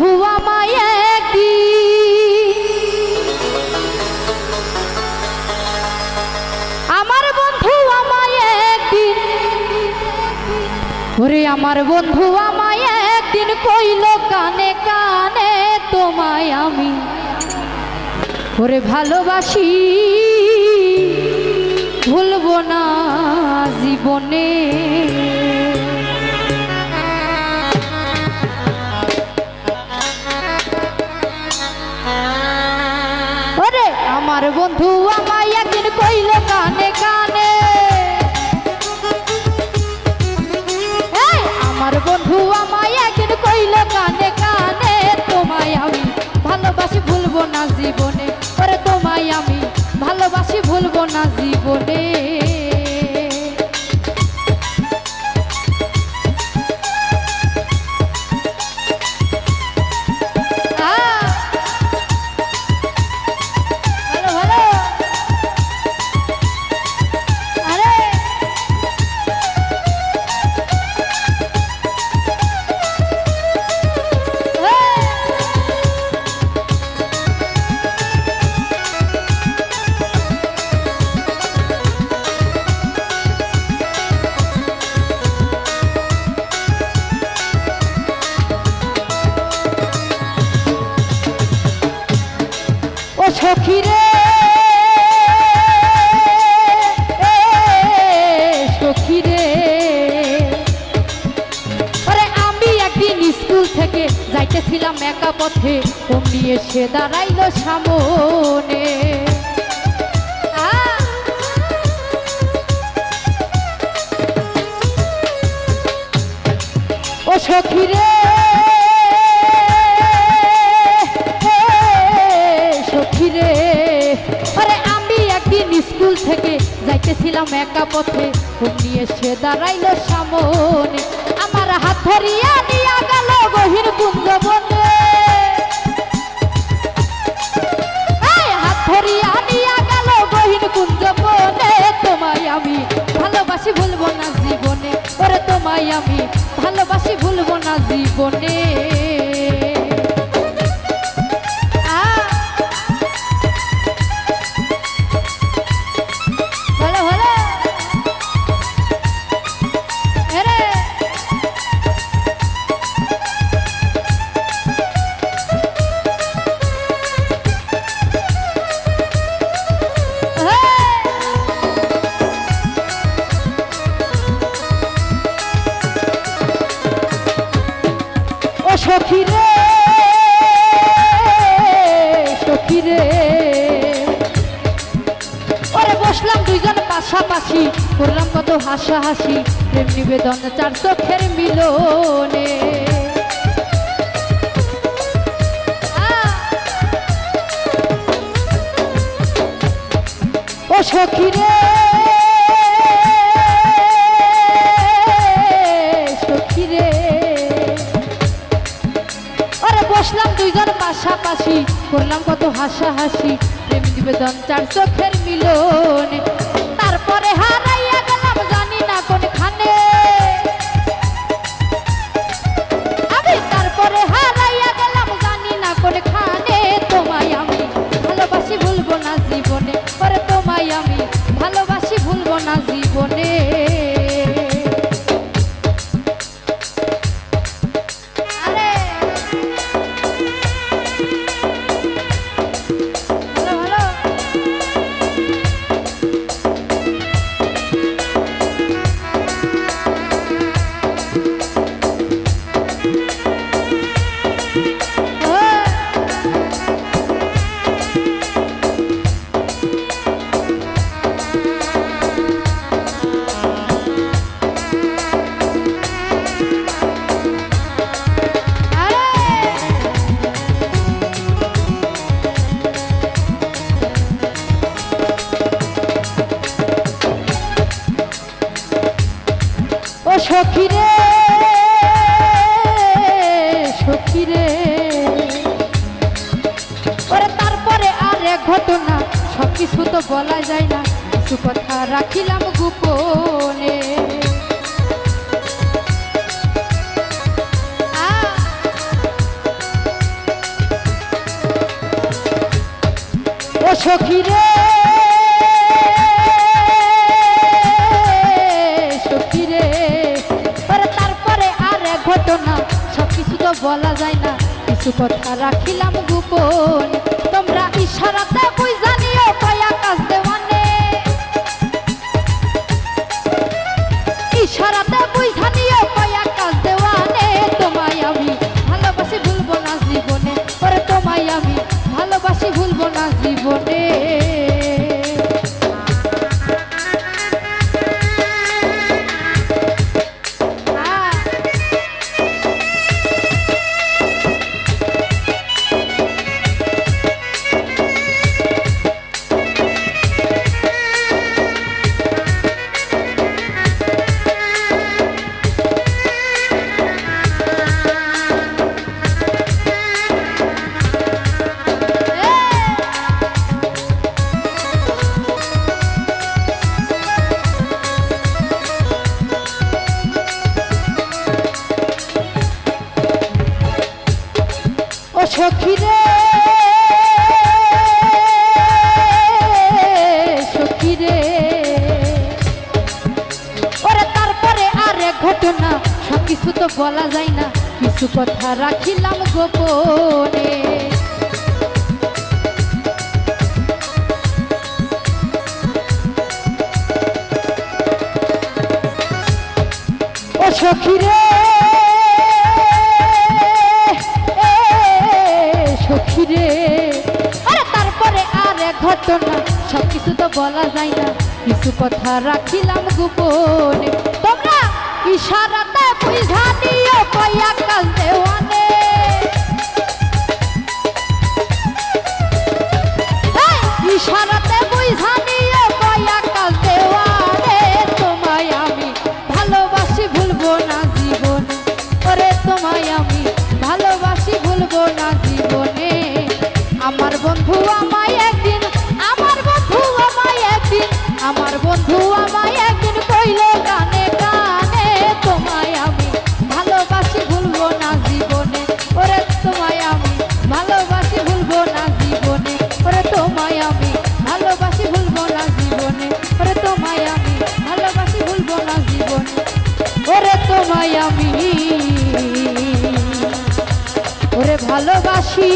বন্ধু আমায় আমার বন্ধু আমায় একদিন ওরে আমার বন্ধু আমায় একদিন কইল কানে কানে তোমায় আমি। ওরে ভালোবাসি, ভুলবো না জীবনে। আমার বন্ধু আমায় একদিন কইল কানে কানে। আমার বন্ধু আমায় একদিন কইল কানে কানে, তোমায় আমি ভালোবাসি ভুলবো না জীবনে। পরে তোমায় আমি ভালোবাসি ভুলবো না জীবনে। ও সখী রে। এ, সখী রে। ওরে আমি একদিন স্কুল থেকে যাইতেছিলাম একা পথে অমনি এসে দাঁড়াইলো সামনে। ও সখী রে। আরে আমি একদিন স্কুল থেকে যাইতেছিলাম একা পথে। অমনি এসে দাঁড়াইলো সামনে। আমার হাত ধরিয়া নিয়া গেল গহীর কুঞ্জ বনে হাত ধরিয়া নিয়া গেল গহীর কুঞ্জ বনে তোমায় আমি ভালোবাসি ভুলবো না জীবনে। ওরে তোমায় আমি ভালোবাসি ভুলবো না জীবনে। ও সখী রে ওরে বসলাম দুইজন পাশাপাশি, করলাম কত হাসাহাসি, প্রেম নিবেদন চার চোখের মিলনে! ও সখী দুইজন পাশাপাশি করলাম কত হাসাহাসি প্রেম নিবেদন চার চোখের মিলন। তারপরে হারাইয়া গেলাম সখিরে। কিছু তো বলা যায় না কিছু কথা রাখিলাম গোপনে। সখিরে! ঘটনা সব কিছু তো বলা যায় না। কিছু কথা রাখিলাম গোপন। তোমরা ইশারাতে জানিও পায়া কাজ সখী রে ওরে তারপরে ঘটনা, সব কিছু তো বলা যায় না। কিছু কথা রাখিলাম গোপনে। সখী ঘটনা সব কিছু তো বলা যায় না। কিছু কথা রাখিলাম গোপনে। তোমরা ইশারাতে আমি ওরে ভালোবাসি।